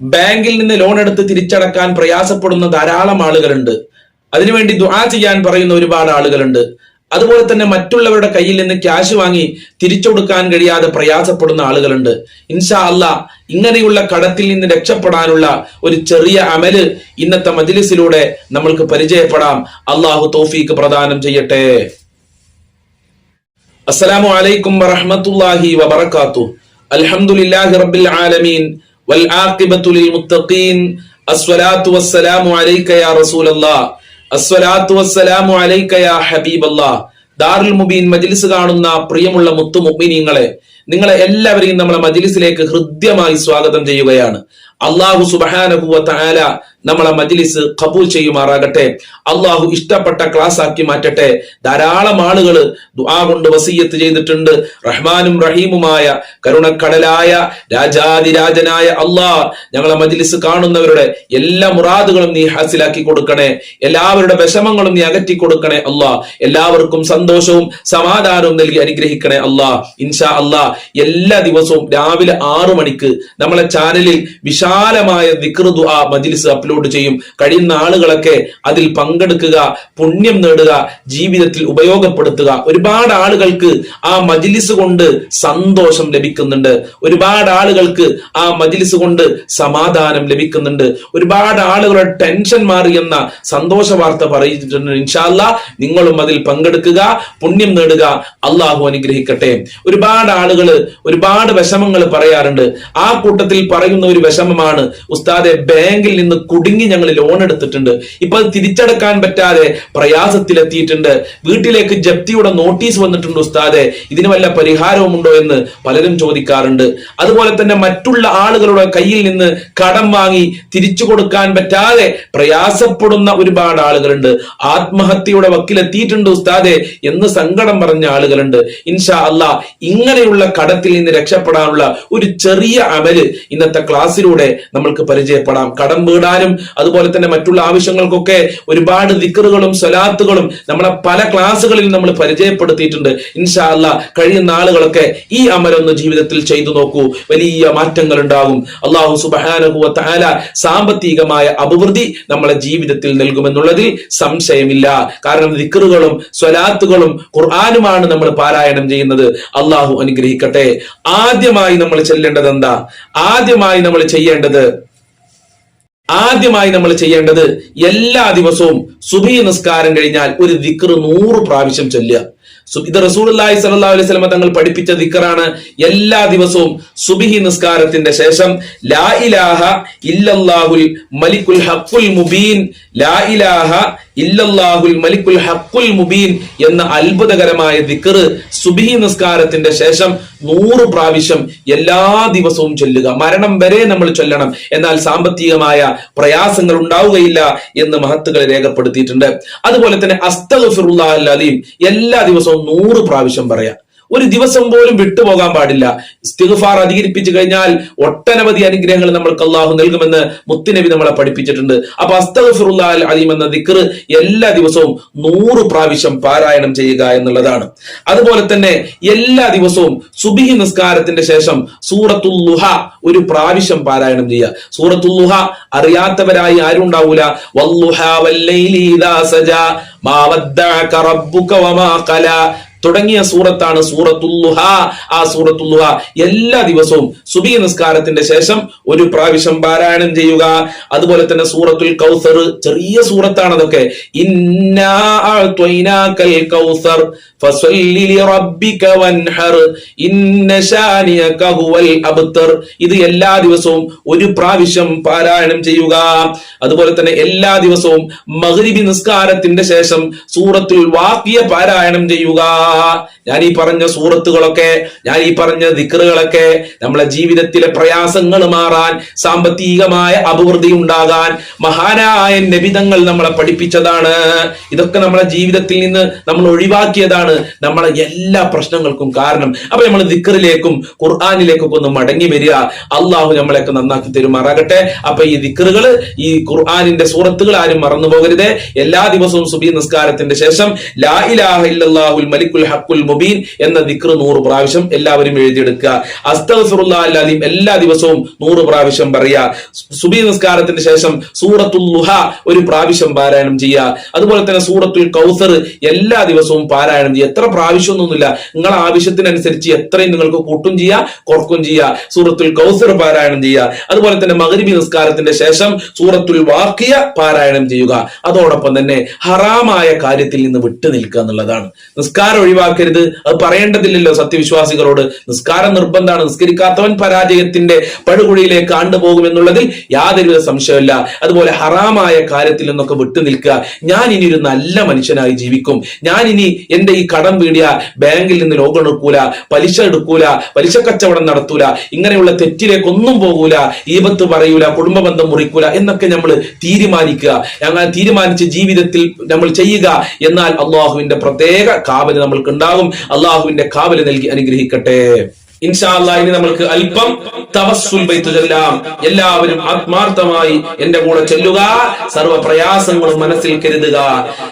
ബാങ്കിൽ നിന്ന് ലോൺ എടുത്ത് തിരിച്ചടക്കാൻ പ്രയാസപ്പെടുന്ന ധാരാളം ആളുകളുണ്ട്. അതിനുവേണ്ടി ദുആ ചെയ്യാൻ പറയുന്ന ഒരുപാട് ആളുകളുണ്ട്. അതുപോലെ തന്നെ മറ്റുള്ളവരുടെ കയ്യിൽ നിന്ന് ക്യാഷ് വാങ്ങി തിരിച്ചു കൊടുക്കാൻ കഴിയാതെ പ്രയാസപ്പെടുന്ന ആളുകളുണ്ട്. ഇൻഷാ അല്ല ഇങ്ങനെയുള്ള കടത്തിൽ നിന്ന് രക്ഷപ്പെടാനുള്ള ഒരു ചെറിയ അമൽ ഇന്നത്തെ മജ്ലിസിലൂടെ നമ്മൾക്ക് പരിചയപ്പെടാം. അള്ളാഹു തോഫീക്ക് പ്രദാനം ചെയ്യട്ടെ. അസ്സലാമു അലൈക്കും വറഹ്മത്തുള്ളാഹി വബറകാതുഹു അൽഹംദുലില്ലാഹി റബ്ബിൽ ആലമീൻ. ദാറുൽ മുബീൻ മജ്ലിസ് കാണുന്ന പ്രിയമുള്ള മുത്തു മുഗ്മിനീങ്ങളെ നിങ്ങളെ എല്ലാവരെയും നമ്മളെ മജിലിസിലേക്ക് ഹൃദ്യമായി സ്വാഗതം ചെയ്യുകയാണ്. അള്ളാഹു സുബ്ഹാനഹു വ തആല നമ്മളെ മജ്ലിസ് കബൂൽ ചെയ്യുമാറാകട്ടെ. അള്ളാഹു ഇഷ്ടപ്പെട്ട ക്ലാസ് ആക്കി മാറ്റട്ടെ. ധാരാളം ആളുകൾ ദുആ കൊണ്ട് വസീയത്ത് ചെയ്തിട്ടുണ്ട്. റഹ്മാനും റഹീമുമായ കരുണക്കടലായ രാജാതിരാജനായ അള്ളാഹ് ഞങ്ങളെ മജ്ലിസ് കാണുന്നവരുടെ എല്ലാ മുറാദുകളും നീ ഹാസിലാക്കി കൊടുക്കണേ. എല്ലാവരുടെ വിഷമങ്ങളും നീ അകറ്റി കൊടുക്കണേ അള്ളാഹ്. എല്ലാവർക്കും സന്തോഷവും സമാധാനവും നൽകി അനുഗ്രഹിക്കണേ അള്ളാഹ്. ഇൻഷാ അള്ളാഹ് എല്ലാ ദിവസവും രാവിലെ ആറു മണിക്ക് നമ്മളെ ചാനലിൽ വിശാലമായ ദിക്ർ ദുആ മജ്ലിസ് അപ്ലോഡ് ചെയ്യും. കഴിയുന്ന ആളുകളൊക്കെ അതിൽ പങ്കെടുക്കുക പുണ്യം നേടുക ജീവിതത്തിൽ ഉപയോഗപ്പെടുത്തുക. ഒരുപാട് ആളുകൾക്ക് ആ മജിലിസ് കൊണ്ട് സന്തോഷം ലഭിക്കുന്നുണ്ട്. ഒരുപാട് ആളുകൾക്ക് ആ മജിലിസ് കൊണ്ട് സമാധാനം ലഭിക്കുന്നുണ്ട്. ഒരുപാട് ആളുകളുടെ ടെൻഷൻ മാറിയെന്ന സന്തോഷ വാർത്ത പറഞ്ഞിട്ടുണ്ട് ഇൻഷാല്ല നിങ്ങളും അതിൽ പങ്കെടുക്കുക പുണ്യം നേടുക. അള്ളാഹു അനുഗ്രഹിക്കട്ടെ. ഒരുപാട് ആളുകൾ ഒരുപാട് വിഷമങ്ങൾ പറയാറുണ്ട്. ആ കൂട്ടത്തിൽ പറയുന്ന ഒരു വിഷമമാണ് ഉസ്താദെ ബാങ്കിൽ നിന്ന് കുടുങ്ങി ഞങ്ങൾ ലോൺ എടുത്തിട്ടുണ്ട്. ഇപ്പൊ അത് തിരിച്ചടക്കാൻ പറ്റാതെ പ്രയാസത്തിലെത്തിയിട്ടുണ്ട്. വീട്ടിലേക്ക് ജപ്തിയുടെ നോട്ടീസ് വന്നിട്ടുണ്ട് ഉസ്താദെ. ഇതിന് വല്ല പരിഹാരവുമുണ്ടോ എന്ന് പലരും ചോദിക്കാറുണ്ട്. അതുപോലെ തന്നെ മറ്റുള്ള ആളുകളുടെ കയ്യിൽ നിന്ന് കടം വാങ്ങി തിരിച്ചു കൊടുക്കാൻ പറ്റാതെ പ്രയാസപ്പെടുന്ന ഒരുപാട് ആളുകളുണ്ട്. ആത്മഹത്യയുടെ വക്കിലെത്തിയിട്ടുണ്ട് ഉസ്താദെ എന്ന് സങ്കടം പറഞ്ഞ ആളുകളുണ്ട്. ഇൻഷാ അല്ല ഇങ്ങനെയുള്ള കടത്തിൽ നിന്ന് രക്ഷപ്പെടാനുള്ള ഒരു ചെറിയ അമൽ ഇന്നത്തെ ക്ലാസ്സിലൂടെ നമ്മൾക്ക് പരിചയപ്പെടാം. കടം വീടാനും അതുപോലെ തന്നെ മറ്റുള്ള ആവശ്യങ്ങൾക്കൊക്കെ ഒരുപാട് ദിക്കറുകളും സ്വലാത്തുകളും നമ്മളെ പല ക്ലാസ്സുകളിൽ നമ്മൾ പരിചയപ്പെടുത്തിയിട്ടുണ്ട്. ഇൻഷാ അല്ലാ കഴിയുന്ന ആളുകളൊക്കെ ഈ അമലൊന്ന് ജീവിതത്തിൽ ചെയ്തു നോക്കൂ. വലിയ മാറ്റങ്ങൾ ഉണ്ടാകും അള്ളാഹു സുബാനഹുവ താല സാമ്പത്തികമായ അഭിവൃദ്ധി നമ്മളെ ജീവിതത്തിൽ നൽകുമെന്നുള്ളതിൽ സംശയമില്ല. കാരണം ദിക്കറുകളും സ്വലാത്തുകളും ഖുർആാനുമാണ് നമ്മൾ പാരായണം ചെയ്യുന്നത്. അള്ളാഹു അനുഗ്രഹിക്കട്ടെ. ആദ്യമായി നമ്മൾ ചെല്ലേണ്ടത് എന്താ ആദ്യമായി നമ്മൾ ചെയ്യേണ്ടത് ആദ്യമായി നമ്മൾ ചെയ്യേണ്ടത് എല്ലാ ദിവസവും സുബി നിസ്കാരം കഴിഞ്ഞാൽ ഒരു ദിക്ർ നൂറ് പ്രാവശ്യം ചൊല്ലുക. ഇത് റസൂലുള്ളാഹി സല്ലാ അലൈഹി വസല്ലം തങ്ങൾ പഠിപ്പിച്ച ദിക്കറാണ് എല്ലാ ദിവസവും സുബിഹി നിസ്കാരത്തിന്റെ ശേഷം ലാ ഇലാഹ ഇല്ലല്ലാഹുൽ മലിക്കുൽ ഹക്കുൽ മുബീൻ ലാ ഇലാഹ ഇല്ലല്ലാഹുൽ മലിക്കുൽ ഹക്കുൽ മുബീൻ എന്ന അത്ഭുതകരമായ ദിക്ർ സുബിഹി നിസ്കാരത്തിന്റെ ശേഷം നൂറ് പ്രാവശ്യം എല്ലാ ദിവസവും ചൊല്ലുക. മരണം വരെ നമ്മൾ ചൊല്ലണം. എന്നാൽ സാമ്പത്തികമായ പ്രയാസങ്ങൾ ഉണ്ടാവുകയില്ല എന്ന് മഹത്തുകൾ രേഖപ്പെടുത്തിയിട്ടുണ്ട്. അതുപോലെ തന്നെ അസ്തഫിറുല്ലാ അലീം എല്ലാ ദിവസവും നൂറ് പ്രാവശ്യം പറയാം. ഒരു ദിവസം പോലും വിട്ടുപോകാൻ പാടില്ല. ഇസ്തിഗ്ഫാർ അധികരിപ്പിച്ചു കഴിഞ്ഞാൽ ഒട്ടനവധി അനുഗ്രഹങ്ങൾ നമ്മൾക്ക് അള്ളാഹു നൽകുമെന്ന് മുത്തുനബി നമ്മളെ പഠിപ്പിച്ചിട്ടുണ്ട്. അപ്പൊ അസ്തഗഫിറുല്ലാഹൽ അലീം എന്ന ദിക്ർ എല്ലാ ദിവസവും നൂറ് പ്രാവശ്യം പാരായണം ചെയ്യുക എന്നുള്ളതാണ്. അതുപോലെ തന്നെ എല്ലാ ദിവസവും സുബിഹി നിസ്കാരത്തിന്റെ ശേഷം സൂറത്തുൽ ലുഹ ഒരു പ്രാവശ്യം പാരായണം ചെയ്യുക. സൂറത്തുൽ ലുഹ അറിയാത്തവരായി ആരും ഉണ്ടാവൂല. സജ വമാ ഖലാ തുടങ്ങിയ സൂറത്താണ് സൂറത്തുല്ലുഹ ആ സൂറത്തുല്ലുഹ എല്ലാ ദിവസവും സുബി നിസ്കാരത്തിന്റെ ശേഷം ഒരു പ്രാവശ്യം പാരായണം ചെയ്യുക. അതുപോലെ തന്നെ സൂറത്തുൽ കൗസർ ചെറിയ സൂറത്താണ് അതൊക്കെ. ഇത് എല്ലാ ദിവസവും ഒരു പ്രാവശ്യം പാരായണം ചെയ്യുക. അതുപോലെ തന്നെ എല്ലാ ദിവസവും മഹരിബി നിസ്കാരത്തിന്റെ ശേഷം സൂറത്തുൽ വാക്കിയ പാരായണം ചെയ്യുക. あ。ഞാൻ ഈ പറഞ്ഞ സൂറത്തുകളൊക്കെ ഞാൻ ഈ പറഞ്ഞ ദിക്കറുകളൊക്കെ നമ്മളെ ജീവിതത്തിലെ പ്രയാസങ്ങൾ മാറാൻ സാമ്പത്തികമായ അഭിവൃദ്ധി ഉണ്ടാകാൻ മഹാനായ നബിതങ്ങൾ നമ്മളെ പഠിപ്പിച്ചതാണ്. ഇതൊക്കെ നമ്മളെ ജീവിതത്തിൽ നിന്ന് നമ്മൾ ഒഴിവാക്കിയതാണ് നമ്മളെ എല്ലാ പ്രശ്നങ്ങൾക്കും കാരണം. അപ്പൊ നമ്മൾ ദിക്കറിലേക്കും ഖുർആാനിലേക്കൊക്കെ ഒന്ന് മടങ്ങി വരിക. അള്ളാഹു നമ്മളെയൊക്കെ നന്നാക്കി തരുമാറാകട്ടെ. അപ്പൊ ഈ ദിക്കറുകൾ ഈ ഖുർആാനിന്റെ സൂറത്തുകൾ ആരും മറന്നു പോകരുത് എല്ലാ ദിവസവും സുബി നിസ്കാരത്തിന്റെ ശേഷം ലാ ഇലാഹ ഇല്ലല്ലാഹുൽ മലിക്കുൽ ഹക്കുൽ മുബീൻ എന്ന ദിക്ർ നൂറ് പ്രാവശ്യം എല്ലാവരും എഴുതിയെടുക്കുക. അസ്തഫുറുല്ലാ അല്ലാതെയും എല്ലാ ദിവസവും നൂറ് പ്രാവശ്യം പറയുക. സുബി നിസ്കാരത്തിന് ശേഷം സൂറത്തുൽ ലുഹ ഒരു പ്രാവശ്യം പാരായണം ചെയ്യുക. അതുപോലെ തന്നെ സൂറത്തുൽ കൗസർ എല്ലാ ദിവസവും പാരായണം ചെയ്യുക. എത്ര പ്രാവശ്യം ഒന്നുമില്ല നിങ്ങളെ ആവശ്യത്തിനനുസരിച്ച് എത്രയും നിങ്ങൾക്ക് കൂട്ടും ചെയ്യുക കുറക്കും ചെയ്യുക. സൂറത്തുൽ കൗസർ പാരായണം ചെയ്യുക. അതുപോലെ തന്നെ മകരിബി നിസ്കാരത്തിന്റെ ശേഷം സൂറത്തുൽ വാക്കിയ പാരായണം ചെയ്യുക. അതോടൊപ്പം തന്നെ ഹറാമായ കാര്യത്തിൽ നിന്ന് വിട്ടു നിൽക്കുക എന്നുള്ളതാണ്. നിസ്കാരം ഒഴിവാക്കരുത്. അത് പറയേണ്ടതില്ലല്ലോ സത്യവിശ്വാസികളോട്. നിസ്കാരം നിർബന്ധമാണ്. നിസ്കരിക്കാത്തവൻ പരാജയത്തിന്റെ പടുകുഴിയിലേക്ക് ആണ്ടുപോകുമെന്നുള്ളതിൽ യാതൊരു സംശയമില്ല അതുപോലെ ഹറാമായ കാര്യത്തിൽ നിന്നൊക്കെ വിട്ടു നിൽക്കുക. ഞാൻ ഇനി ഒരു നല്ല മനുഷ്യനായി ജീവിക്കും. ഞാൻ ഇനി എന്റെ ഈ കടം വീടിയ ബാങ്കിൽ നിന്ന് ലോകം എടുക്കൂല പലിശ എടുക്കൂല പലിശ കച്ചവടം നടത്തൂല ഇങ്ങനെയുള്ള തെറ്റിലേക്ക് ഒന്നും പോകൂല ഈപത്ത് പറയൂല കുടുംബ ബന്ധം മുറിക്കൂല എന്നൊക്കെ നമ്മൾ തീരുമാനിക്കുക. അങ്ങനെ തീരുമാനിച്ച ജീവിതത്തിൽ നമ്മൾ ചെയ്യുക. എന്നാൽ അള്ളാഹുവിന്റെ പ്രത്യേക കാവൽ നമ്മൾക്ക് ഉണ്ടാകും അള്ളാഹുവിന്റെ കാവൽ നൽകി അനുഗ്രഹിക്കട്ടെ. ഇൻഷാല്ല ഇനി നമ്മൾക്ക് അല്പം തവസ്സുൽ ബൈത്ത് എല്ലാവരും ആത്മാർത്ഥമായി എന്റെ കൂടെ ചെല്ലുക. സർവ പ്രയാസങ്ങളും മനസ്സിൽ കരുതുക.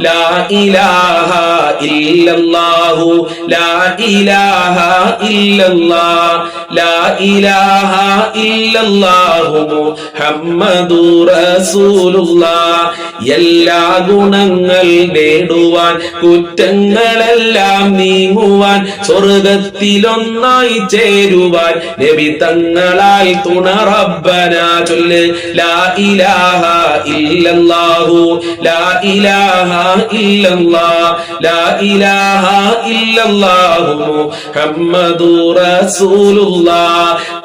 ലാ ഇലാഹ ഇല്ലല്ലാഹു. ലാ ഇലാഹ ഇല്ലല്ലാഹ്. ലാ ഇലാഹ ഇല്ലല്ലാഹു മുഹമ്മദു റസൂലുള്ളാ എല്ലാ ഗുണങ്ങൾ നേടുവാൻ കുറ്റങ്ങളെല്ലാം നീങ്ങുവാൻ സ്വർഗത്തിലൊന്നായി ചേരുവാൻ നബി തങ്ങളായി തുണ റബ്ബന ചൊല്ല്. ലാ ഇലാഹ ഇല്ലല്ലാഹു ലാ ഇലാഹ ഇല്ലല്ലാഹ് ലാ ഇലാഹ ഇല്ലല്ലാഹു മുഹമ്മദു റസൂലുള്ളാ.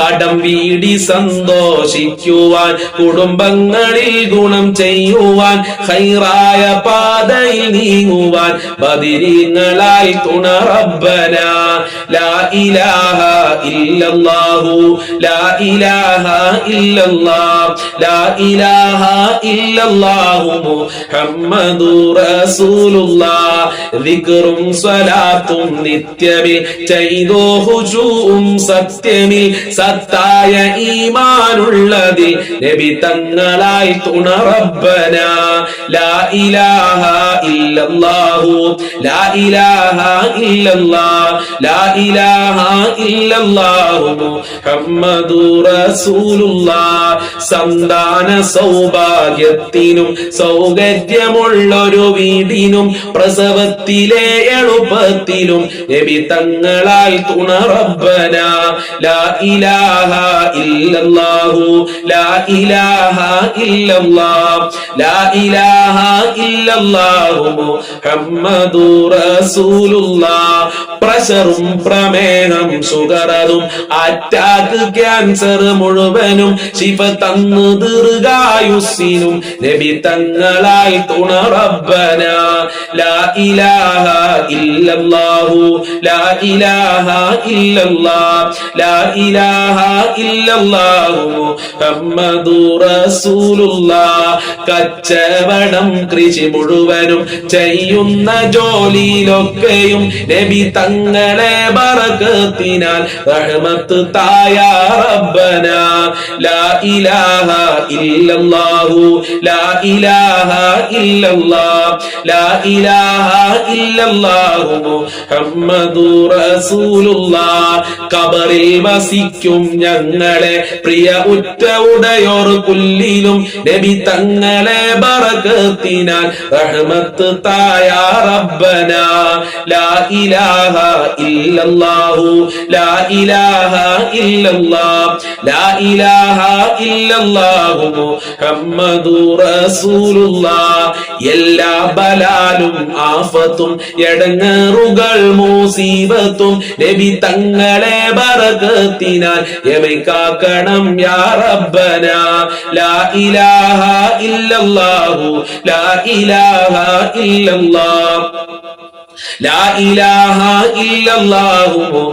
കടം വീടി സന്തോഷിക്കുവാൻ കുടുംബങ്ങളിൽ ഗുണം ചെയ്യുവാൻ ഹൈറായ പാതയിൽ നീങ്ങുവാൻ ബദിരീങ്ങളായി തുണ റബ്ബന. ലാ ഇലാഹ ഇല്ലല്ലാഹു ലാ ഇലാഹ ഇല്ലല്ലാഹ് ലാ ഇലാഹ ഇല്ലല്ലാഹു മുഹമ്മദു റസൂലുള്ളാഹ്. ദിക്റും സ്വലാത്തും നിത്യമിൽ ചെയ്തോ ഹുജൂഉം സത്യമിൽ സത്തായ ഈമാനുള്ളതിൽ നബി തങ്ങളായി തുണ റബ്ബന. ലാ ഇലാഹ ഇല്ലല്ലാഹു ലാ ഇലാഹ ഇല്ലല്ലാഹ് ലാ ഇലാഹ റസൂലുള്ളാഹ് സന്താന സൗഭാഗ്യത്തിനും സൗകര്യമുള്ളൊരു വീടിനും പ്രസവത്തിലെ എളുപ്പത്തിലും നബി തങ്ങളാൽ തുണ റബ്ബന ലാ ഇലാഹ ഇല്ലല്ലാഹു ലാ ഇലാഹ ഇല്ലല്ലാഹ്. ലാ ഇലാഹ ഇല്ലല്ലാഹു മുഹമ്മദു റസൂലുള്ളാഹ്. പ്രഷറും പ്രമേഹം ഷുഗറും അറ്റാക്ക് ക്യാൻസർ മുഴുവനും ശിവ തന്നു ദീർഘായുസിനും നബി തങ്ങളായി തുണ റബ്ബന ലാ ഇലാഹ ഇല്ലല്ലാഹു. ലാ ഇലാഹ ഇല്ലല്ലാ. ലാ ഇലാഹ ഇല്ലല്ലാഹു. മുഹമ്മദു റസൂലുള്ളാ. കച്ചവടം കൃഷി മുഴുവനും ചെയ്യുന്ന ജോലിയിലൊക്കെയും നബി തങ്ങളെ ബറകത്തിനാൽ റഹ്മത്ത് ലാ ഇലാഹ ഇല്ലല്ലാഹു. ലാ ഇലാഹ ഇല്ലല്ലാഹ്. ലാ ഇലാഹ ഇല്ലല്ലാഹു മുഹമ്മദു വസിക്കും ഞങ്ങളെ പ്രിയ ഉറ്റ ഉടയോർ പുല്ലിലും നബി തങ്ങളെ ബറകത്തിനാൽ റഹ്മത്ത് തായ റബ്ബന. ലാ ഇലാഹ ഇല്ലല്ലാഹു. ലാ ഇലാഹ ഇലാഹ എല്ലാ ബലാലും ആഫത്തും എടങ്ങറുകൾ മൂസീബത്തും നബി തങ്ങളെ ബറകത്തിനാൽ യമൈക്കാക്കണം യാ റബ്ബന. ലാ ഇലാഹ ഇല്ലല്ലാഹു ലാ ഇലാഹ ഇല്ലല്ലാഹ്. ലാ ഇലാഹ ഇല്ലല്ലാഹു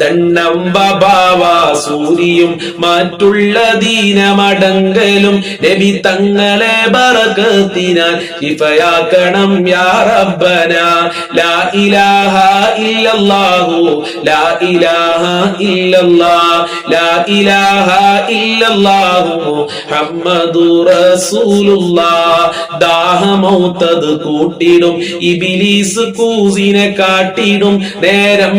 ദണ്ണം സൂരിയും മറ്റുള്ള ദീനമടങ്കലും നബി തങ്ങളെ ബറക്കത്തിനാൽ ശിഫയാക്കണം യാ റബ്ബന. ലാ ഇലാഹ ഇല്ലല്ലാഹു ലാ ഇലാഹ ഇല്ലല്ലാ ലാ ഇലാഹ ഇല്ലല്ലാഹു മുഹമ്മദു റസൂലുള്ളാ ദാഹമൗത്തത് കൂട്ടിടും ഇബിലീസ് കൂസിനെ കാട്ടിടും നേരം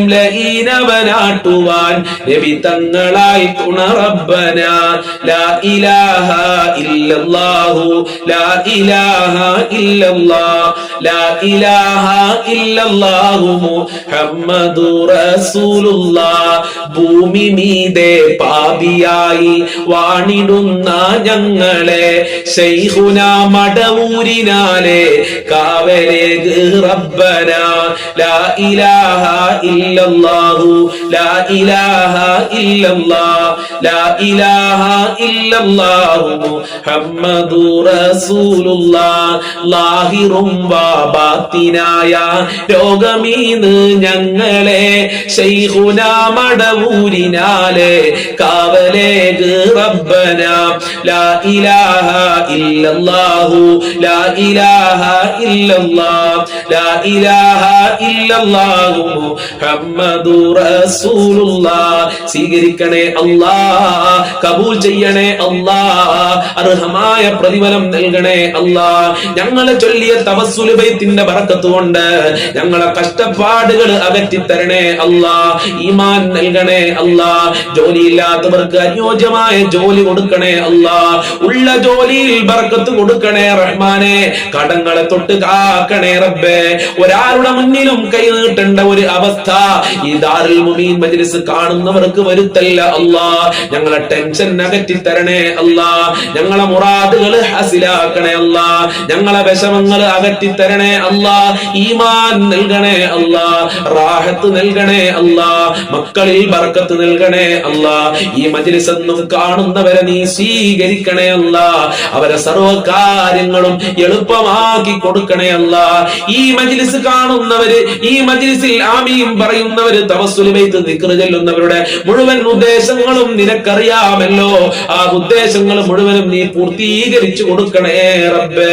ലഈനവനാട്ടുവാൻ നബി തങ്ങളായി തുണറബന ലാ ഇലാഹ ഇല്ലല്ലാഹു ലാ ഇലാഹ ഇല്ലല്ലാഹ് ലാ ഇലാഹ ഇല്ലല്ലാഹു മുഹമ്മദു റസൂലുള്ളാഹ് ഭൂമി മീതെ പാപിയായി വാണിടുന്ന ഞങ്ങളെ. ശൈഹുന മടവൂരിനാലെ കാവലെ റബ്ബന. ലാ ഇലാഹ ഇല്ലല്ലാഹു ലാ ഇലാഹ ഇല്ലല്ലാഹ് ലാ ഇലാഹ ഇല്ലല്ലാഹു മുഹമ്മദു റസൂലുള്ളാഹ് ലാഹിറും വാബാത്തിനായ രോഗമീന്ന് ഞങ്ങളെ ശൈഖുന മടവൂരിനാലെ കാവലേ റബ്ബന. ലാ ഇലാഹ ഇല്ലല്ലാഹു ലാ ഇലാഹ ഇല്ലല്ലാഹ് ലാ ഇലാഹ ഇല്ലല്ലാഹു മുഹമ്മദു റസൂലുള്ളാഹ്. സ്വീകരിക്കണേ അല്ലാ കബൂൽ ചെയ്യണേ അല്ലാ അർഹമായ പ്രതിഫലം നൽകണേ അല്ലാ ഞങ്ങളെ ചൊല്ലിയ തവസ്സുൽ ബൈത്തിന്റെ ബറക്കത്ത് കൊണ്ട് ഞങ്ങളെ കഷ്ടപ്പാടുകൾ അകറ്റി തരണേ അല്ലാ ഈമാൻ നൽകണേ അല്ലാ ജോലിയില്ലാത്തവർക്ക് അനുയോജ്യമായ ജോലി കൊടുക്കണേ അല്ലാ ഉള്ള ജോലിയിൽ ബർക്കത്ത് കൊടുക്കണേ റഹ്മാനെ കടങ്ങളെ തൊട്ട് കാക്കണേ റബ്ബേ ഒരാളുടെ മുന്നിലും കൈ നീട്ടേണ്ട ഒരു അവസ്ഥ ഈ ദാറുൽ മുമീൻ മജ്ലിസ് കാണുന്നവർക്ക് വരുത്തല്ല അല്ലാ ഞങ്ങളെ ടെൻഷൻ അകറ്റി തരണേ അല്ലാ ഞങ്ങളെ മുറാദുകൾ ഹാസിലാക്കണേ അല്ലാ ഞങ്ങളെ വിഷമങ്ങൾ അകറ്റി തരണേ അല്ലാ ഈമാൻ നൽകണേ അല്ലാ റാഹത്ത് നൽകണേ അല്ലാ മക്കളിൽ ബർക്കത്ത് നൽകണേ അല്ലാ ഈ മജ്ലിസ് കാണുന്നവരെ നീ സ്വീകരിക്കണേ അല്ല അവരെ സർവകാര്യങ്ങളും എളുപ്പമാക്കി കൊടുക്കണേ അല്ല. ഈ മജ്ലിസ് കാണുന്നവര് ഈ മജ്ലിസിൽ ആമീൻ പറയുന്നവര് തമസ്സുലിമേത്ത് നിക്കറ് ചെല്ലുന്നവരുടെ മുഴുവൻ ഉദ്ദേശങ്ങളും നിനക്കറിയാമല്ലോ. ആ ഉദ്ദേശങ്ങൾ മുഴുവനും നീ പൂർത്തീകരിച്ചു കൊടുക്കണേ റബ്ബേ.